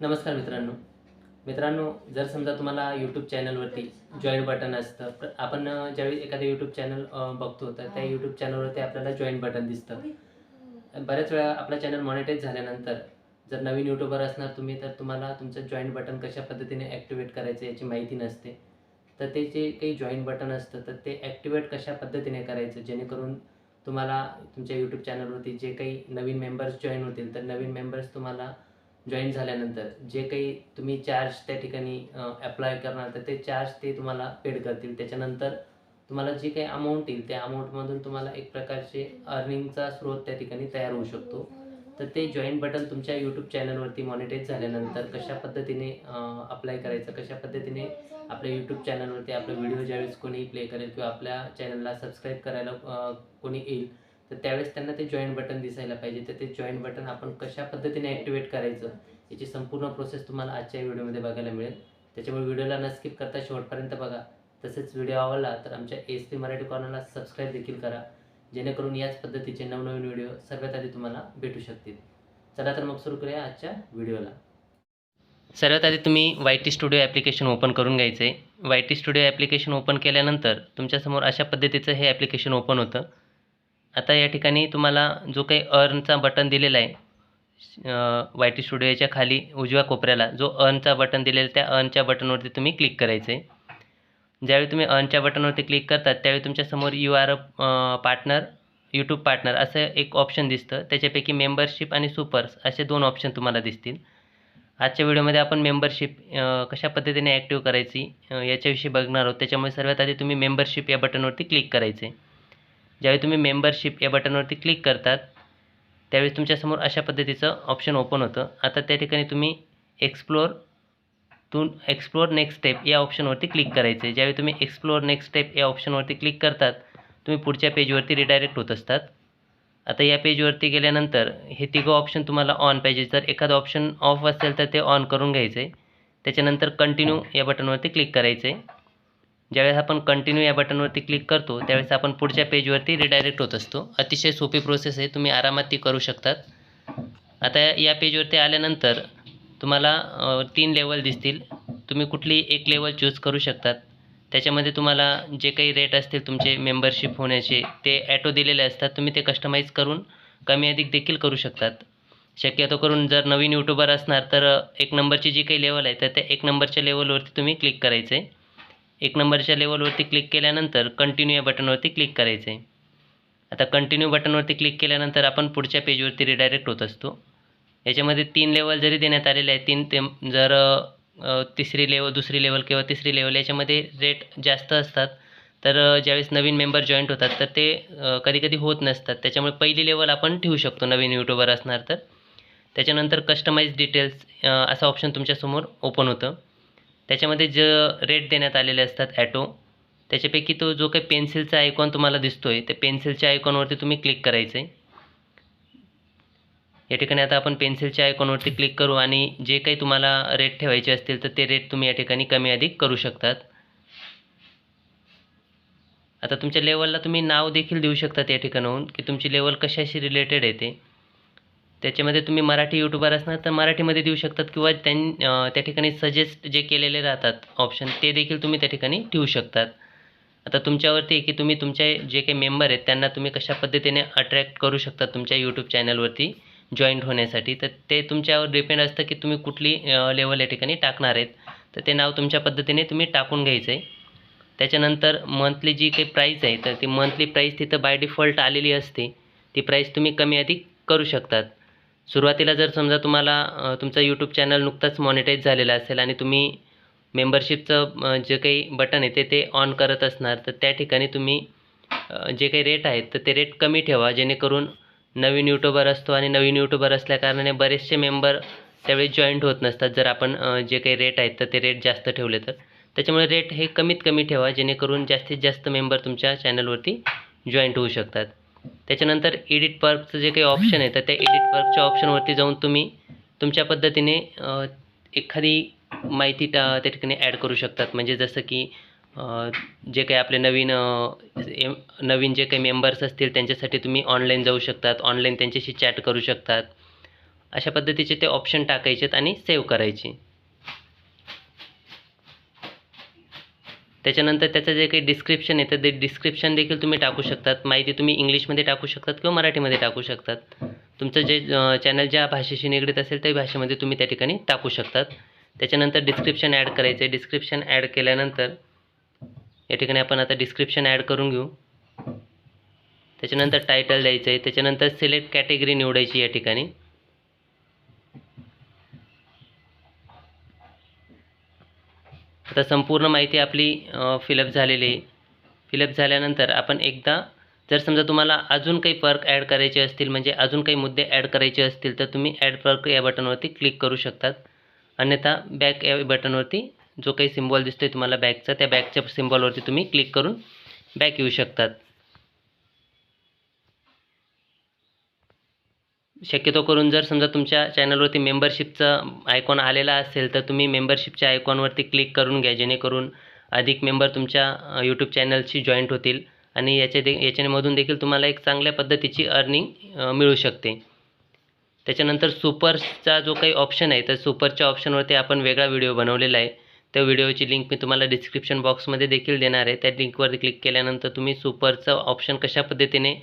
नमस्कार मित्रांनो. मित्रांनो जर समजा तुम्हाला यूट्यूब चॅनलवरती जॉईन बटन असतं आपण ज्यावेळी एखादं यूट्यूब चॅनल बघतो तर त्या यूट्यूब चॅनलवरती आपल्याला जॉईन बटन दिसतं. बऱ्याच वेळा आपलं चॅनल मॉनिटाईज झाल्यानंतर जर नवीन यूट्यूबर असणार तुम्ही तर तुम्हाला तुमचं जॉईन बटन कशा पद्धतीने ॲक्टिवेट करायचं याची माहिती नसते. तर ते जे काही जॉईन बटन असतं तर ते ॲक्टिवेट कशा पद्धतीने करायचं जेणेकरून तुम्हाला तुमच्या यूट्यूब चॅनलवरती जे काही नवीन मेंबर्स जॉईन होतील तर नवीन मेंबर्स तुम्हाला जॉईन झाल्यानंतर जे काही तुम्ही चार्ज त्या ठिकाणी अप्लाय करणार तर ते चार्ज ते तुम्हाला पेड करतील. त्याच्यानंतर तुम्हाला जे काही अमाऊंट येईल त्या अमाऊंटमधून तुम्हाला एक प्रकारचे अर्निंगचा स्रोत त्या ठिकाणी तयार होऊ शकतो. तर ते जॉईन बटन तुमच्या यूट्यूब चॅनलवरती मॉनिटाईज झाल्यानंतर कशा पद्धतीने अप्लाय करायचं कशा पद्धतीने आपल्या यूट्यूब चॅनलवरती आपला व्हिडिओ ज्यावेळेस कोणी प्ले करेल किंवा आपल्या चॅनलला सबस्क्राईब करायला कोणी येईल तर त्यावेळेस त्यांना ते जॉईन बटन दिसायला पाहिजे. तर ते जॉईन बटन आपण कशा पद्धतीने ॲक्टिवेट करायचं याची संपूर्ण प्रोसेस तुम्हाला आजच्या व्हिडिओमध्ये बघायला मिळेल. त्याच्यामुळे व्हिडिओला न स्किप करता शेवटपर्यंत बघा. तसेच व्हिडिओ आवडला तर आमच्या एस पी मराठी कॉर्नरला सबस्क्राईब देखील करा. जेणेकरून याच पद्धतीचे नवनवीन व्हिडिओ सर्वात आधी तुम्हाला भेटू शकतील. चला तर मग सुरू करूया आजच्या व्हिडिओला. सर्वात आधी तुम्ही Y T studio application open करून घ्यायचं आहे Y T studio application open केल्यानंतर तुमच्यासमोर अशा पद्धतीचं हे ॲप्लिकेशन ओपन होतं. आता या ठिकाणी तुम्हाला जो काही अर्नचा बटन दिलेला आहे वाय टी स्टुडिओच्या खाली उजव्या कोपऱ्याला जो अर्नचा बटन दिलेला आहे, त्या अर्नच्या बटनवरती तुम्ही क्लिक करायचं आहे ज्यावेळी तुम्ही अर्नच्या बटनवरती क्लिक करतात त्यावेळी तुमच्यासमोर you are partner YouTube partner असं एक ऑप्शन दिसतं. त्याच्यापैकी मेंबरशिप आणि सुपर्स असे दोन ऑप्शन तुम्हाला दिसतील. आजच्या व्हिडिओमध्ये आपण मेंबरशिप कशा पद्धतीने ॲक्टिव्ह करायची याच्याविषयी बघणार आहोत. त्याच्यामुळे सर्वात आधी तुम्ही मेंबरशिप या बटनवरती क्लिक करायचे ज्यावेळी तुम्ही मेंबरशिप या बटनवरती क्लिक करतात त्यावेळी तुमच्यासमोर अशा पद्धतीचं ऑप्शन ओपन होतं. आता त्या ठिकाणी तुम्ही explore to explore next step या ऑप्शनवरती क्लिक करायचं आहे ज्यावेळी तुम्ही एक्सप्लोअर नेक्स्ट स्टेप या ऑप्शनवरती क्लिक करतात तुम्ही पुढच्या पेजवरती रिडायरेक्ट होत असतात. आता या पेजवरती गेल्यानंतर हे तिघं ऑप्शन तुम्हाला ऑन पाहिजे. जर एखादं ऑप्शन ऑफ असेल तर ते ऑन करून घ्यायचं आहे त्याच्यानंतर कंटिन्यू या बटनवरती क्लिक करायचं आहे ज्यावेळेस आपण कंटिन्यू या बटनवरती क्लिक करतो त्यावेळेस आपण पुढच्या पेजवरती रिडायरेक्ट होत असतो. अतिशय सोपी प्रोसेस आहे तुम्ही आरामात ती करू शकतात. आता या पेजवरती आल्यानंतर तुम्हाला तीन लेवल दिसतील. तुम्ही कुठली एक लेवल चूज करू शकतात. त्याच्यामध्ये तुम्हाला जे काही रेट असतील तुमचे मेंबरशिप होण्याचे ते ॲटो दिलेले असतात. तुम्ही ते कस्टमाइज करून कमी अधिक देखील करू शकतात. शक्यतो करून जर नवीन यूट्यूबर असणार तर एक नंबरची जी काही लेवल आहे तर त्या एक नंबरच्या लेवलवरती तुम्ही क्लिक करायचं. आहे एक नंबरच्या लेवलवरती क्लिक केल्यानंतर कंटिन्यू या बटनवरती क्लिक करायचं आहे आता कंटिन्यू बटनवरती क्लिक केल्यानंतर आपण पुढच्या पेजवरती रिडायरेक्ट होत असतो. याच्यामध्ये तीन लेवल जरी देण्यात आलेले आहे तीन ते जर तिसरी लेवल दुसरी लेवल किंवा तिसरी लेवल याच्यामध्ये रेट जास्त असतात तर ज्यावेळेस नवीन मेंबर जॉईंट होतात तर ते कधी कधी होत नसतात. त्याच्यामुळे पहिली लेवल आपण ठेवू शकतो नवीन यूट्यूबर असणार तर. त्याच्यानंतर कस्टमाइज डिटेल्स असं ऑप्शन तुमच्यासमोर ओपन होतं. त्याच्यामध्ये ज रेट देण्यात आलेले असतात ॲटो त्याच्यापैकी तो जो काही पेन्सिलचा आयकॉन तुम्हाला दिसतो आहे त्या पेन्सिलच्या आयकॉनवरती तुम्ही क्लिक करायचं आहे या ठिकाणी आता आपण पेन्सिलच्या आयकॉनवरती क्लिक करू आणि जे काही तुम्हाला रेट ठेवायचे असतील तर ते रेट तुम्ही या ठिकाणी कमी अधिक करू शकतात. आता तुमच्या लेवलला तुम्ही नाव देखील देऊ शकतात या ठिकाणाहून की तुमची लेवल कशाशी रिलेटेड आहे ते. त्याच्यामध्ये तुम्ही मराठी यूट्यूबर असणार तर मराठीमध्ये देऊ शकतात किंवा त्यां त्या ठिकाणी सजेस्ट जे केलेले राहतात ऑप्शन ते देखील तुम्ही त्या ठिकाणी ठेवू शकतात. आता तुमच्यावरती आहे की तुम्ही तुमचे जे काही मेंबर आहेत त्यांना तुम्ही कशा पद्धतीने अट्रॅक्ट करू शकता तुमच्या यूट्यूब चॅनलवरती जॉईंट होण्यासाठी? तर ते तुमच्यावर डिपेंड असतं की तुम्ही कुठली लेवल या ठिकाणी टाकणार आहेत. तर ते नाव तुमच्या पद्धतीने तुम्ही टाकून घ्यायचं आहे. त्याच्यानंतर मंथली जी काही प्राईस आहे तर ती मंथली प्राईस तिथं बाय डिफॉल्ट आलेली असते. ती प्राईस तुम्ही कमी अधिक करू शकतात. सुरुवातीला जर समजा तुम्हाला तुमचा यूट्यूब चॅनल नुकताच मॉनिटाईज झालेला असेल आणि तुम्ही मेंबरशिपचं जे काही बटन आहे ते ते ऑन करत असणार तर त्या ठिकाणी तुम्ही जे काही रेट आहेत तर ते रेट कमी ठेवा. जेणेकरून नवीन यूट्यूबर असतो आणि नवीन यूट्यूबर असल्याकारणाने बरेचसे मेंबर त्यावेळी जॉईंट होत नसतात. जर आपण जे काही रेट आहेत तर ते रेट जास्त ठेवले तर. त्याच्यामुळे रेट हे कमीत कमी ठेवा जेणेकरून जास्तीत जास्त मेंबर तुमच्या चॅनलवरती जॉईंट होऊ शकतात. त्याच्यानंतर एडिट पर्कचं जे काही ऑप्शन आहे तर त्या एडिट पर्कच्या ऑप्शनवरती जाऊन तुम्ही तुमच्या पद्धतीने एखादी माहिती त्या त्या ठिकाणी ॲड करू शकतात. म्हणजे जसं की जे काही आपले नवीन एम- नवीन जे काही मेंबर्स असतील त्यांच्यासाठी तुम्ही ऑनलाईन जाऊ शकतात. ऑनलाईन त्यांच्याशी चॅट करू शकतात. अशा पद्धतीचे ते ऑप्शन टाकायचेत आणि सेव्ह करायचे. त्याच्यानंतर त्याचं जे काही डिस्क्रिप्शन येतं ते डिस्क्रिप्शन देखील तुम्ही टाकू शकतात. माहिती तुम्ही इंग्लिशमध्ये टाकू शकतात किंवा मराठीमध्ये टाकू शकतात. तुमचं जे चॅनल ज्या भाषेशी निगडीत असेल त्या भाषेमध्ये तुम्ही त्या ठिकाणी टाकू शकतात. त्याच्यानंतर डिस्क्रिप्शन ॲड करायचं आहे. डिस्क्रिप्शन ॲड केल्यानंतर या ठिकाणी आपण आता डिस्क्रिप्शन ॲड करून घेऊ. त्याच्यानंतर टायटल द्यायचं आहे. त्याच्यानंतर सिलेक्ट कॅटेगरी निवडायची या ठिकाणी. आता संपूर्ण माहिती आपली फिलअप झालेली. आहे फिलअप झाल्यानंतर आपण एकदा जर समजा तुम्हाला अजून काही पर्क ॲड करायचे असतील म्हणजे अजून काही मुद्दे ॲड करायचे असतील तर तुम्ही ॲड पर्क या बटनवरती क्लिक करू शकतात. अन्यथा बॅक या बटनवरती जो काही सिम्बॉल दिसतो आहे तुम्हाला बॅकचा त्या बॅकच्या सिम्बॉलवरती तुम्ही क्लिक करून बॅक येऊ शकतात. शक्यतो करून जर समजा तुमच्या चॅनलवरती मेंबरशिपचं आयकॉन आलेला असेल तर तुम्ही मेंबरशिपच्या आयकॉनवरती क्लिक करून घ्या जेणेकरून अधिक मेंबर तुमच्या यूट्यूब चॅनलशी जॉईंट होतील. आणि याच्या दे याच्यामधून देखील तुम्हाला एक चांगल्या पद्धतीची अर्निंग मिळू शकते. त्याच्यानंतर सुपर्सचा जो काही ऑप्शन आहे तर सुपरच्या ऑप्शनवरती आपण वेगळा व्हिडिओ बनवलेला आहे. त्या व्हिडिओची लिंक मी तुम्हाला डिस्क्रिप्शन बॉक्समध्ये देखील देणार आहे. त्या लिंकवरती क्लिक केल्यानंतर तुम्ही सुपरचं ऑप्शन कशा पद्धतीने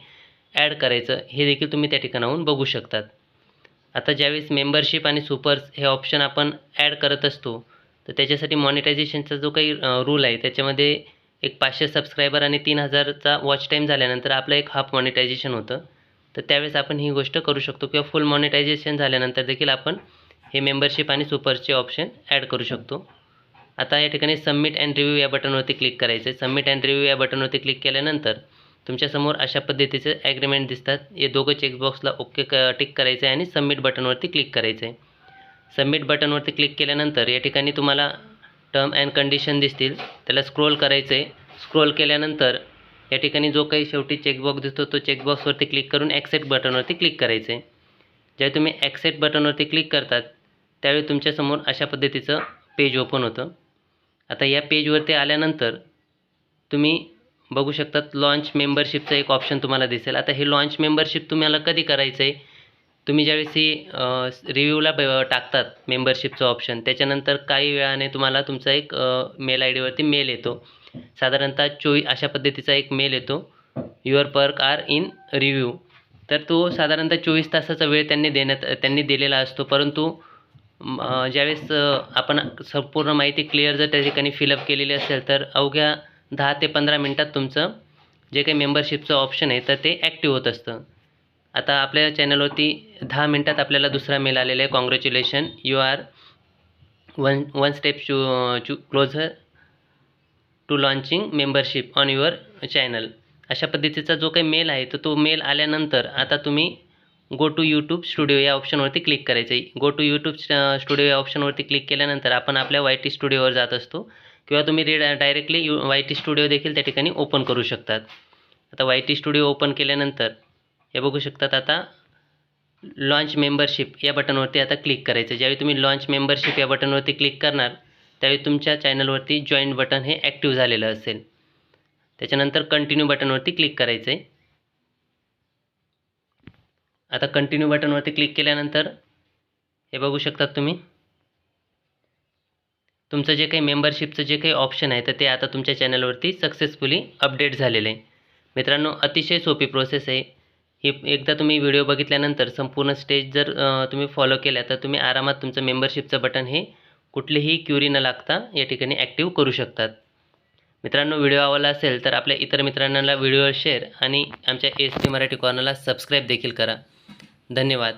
ॲड करायचं हे देखील तुम्ही त्या ठिकाणाहून बघू शकतात. आता ज्यावेळेस मेंबरशिप आणि सुपर्स हे ऑप्शन आपण ॲड करत असतो तर त्याच्यासाठी मॉनिटायझेशनचा जो काही रूल आहे त्याच्यामध्ये एक पाचशे सबस्क्रायबर आणि तीन हजारचा वॉच टाईम झाल्यानंतर आपलं एक हाफ मॉनिटायझेशन होतं. तर त्यावेळेस आपण ही गोष्ट करू शकतो किंवा फुल मॉनिटायझेशन झाल्यानंतर देखील आपण हे मेंबरशिप आणि सुपर्सचे ऑप्शन ॲड करू शकतो. आता या ठिकाणी सबमिट अँड रिव्ह्यू या बटनवरती क्लिक करायचं आहे सबमिट अँड रिव्ह्यू या बटनवरती क्लिक केल्यानंतर तुमच्यासमोर अशा पद्धतीचे ॲग्रीमेंट दिसतात. हे दोघं चेकबॉक्सला ओके क टिक करायचं आहे आणि सबमिट बटनवरती क्लिक करायचं आहे सबमिट बटनवरती क्लिक केल्यानंतर या ठिकाणी तुम्हाला टर्म अँड कंडिशन दिसतील. त्याला स्क्रोल करायचं आहे स्क्रोल केल्यानंतर या ठिकाणी जो काही शेवटी चेकबॉक्स दिसतो तो चेकबॉक्सवरती क्लिक करून ॲक्सेप्ट बटनवरती क्लिक करायचं आहे ज्यावेळी तुम्ही ॲक्सेप्ट बटनवरती क्लिक करतात त्यावेळी तुमच्यासमोर अशा पद्धतीचं पेज ओपन होतं. आता या पेजवरती आल्यानंतर तुम्ही बघू शकतात लॉन्च मेंबरशिपचं एक ऑप्शन तुम्हाला दिसेल. आता हे लॉन्च मेंबरशिप तुम्हाला कधी करायचं आहे तुम्ही ज्यावेळेस ही रिव्ह्यूला टाकतात मेंबरशिपचं ऑप्शन त्याच्यानंतर काही वेळाने तुम्हाला तुमचा एक मेल आय डीवरती मेल येतो. साधारणतः चोवी अशा पद्धतीचा एक मेल येतो. Your perk are in review तर तो साधारणतः चोवीस तासाचा वेळ त्यांनी देण्यात त्यांनी दिलेला असतो. परंतु ज्यावेळेस आपण संपूर्ण माहिती क्लिअर जर त्या ठिकाणी फिलअप केलेली असेल तर अवघ्या दहा ते पंधरा मिनटात तुमचं जे काही मेंबरशिपचं ऑप्शन आहे तर ते ॲक्टिव्ह होत असतं. आता आपल्या चॅनलवरती दहा मिनटात आपल्याला दुसरा मेल आलेला आहे. Congratulation you are one one step to to closer to launching membership on your channel अशा पद्धतीचा जो काही मेल आहे तर तो मेल आल्यानंतर आता तुम्ही गो टू यूट्यूब स्टुडिओ या ऑप्शनवरती क्लिक करायचं आहे. गो टू यूट्यूब स्टुडिओ या ऑप्शनवरती क्लिक केल्यानंतर आपण आपल्या वाय टी स्टुडिओवर जात असतो. किंवा तुम्ही रे directly U Y T studio देखील त्या ठिकाणी ओपन करू शकतात. आता वाय टी स्टुडिओ ओपन केल्यानंतर हे बघू शकतात आता लॉन्च मेंबरशिप या बटनवरती आता क्लिक करायचं. ज्यावेळी तुम्ही लॉन्च मेंबरशिप या बटनवरती क्लिक करणार त्यावेळी तुमच्या चॅनलवरती जॉईंट बटन हे ॲक्टिव्ह झालेलं असेल. त्याच्यानंतर कंटिन्यू बटनवरती क्लिक करायचं आहे आता कंटिन्यू बटनवरती क्लिक केल्यानंतर हे बघू शकतात तुम्ही. तुमचं जे काही मेंबरशिपचं जे काही ऑप्शन आहे तर ते आता तुमच्या चॅनलवरती सक्सेसफुली अपडेट झालेलं आहे. मित्रांनो अतिशय सोपी प्रोसेस आहे. ही एकदा तुम्ही व्हिडिओ बघितल्यानंतर संपूर्ण स्टेज जर तुम्ही फॉलो केल्या तर तुम्ही आरामात तुमचं मेंबरशिपचं बटन हे कुठलीही क्युरी न लागता या ठिकाणी ॲक्टिव्ह करू शकतात. मित्रांनो व्हिडिओ आवडला असेल तर आपल्या इतर मित्रांना व्हिडिओ शेअर आणि आमच्या एस टी मराठी कॉर्नरला सबस्क्राईब देखील करा. धन्यवाद.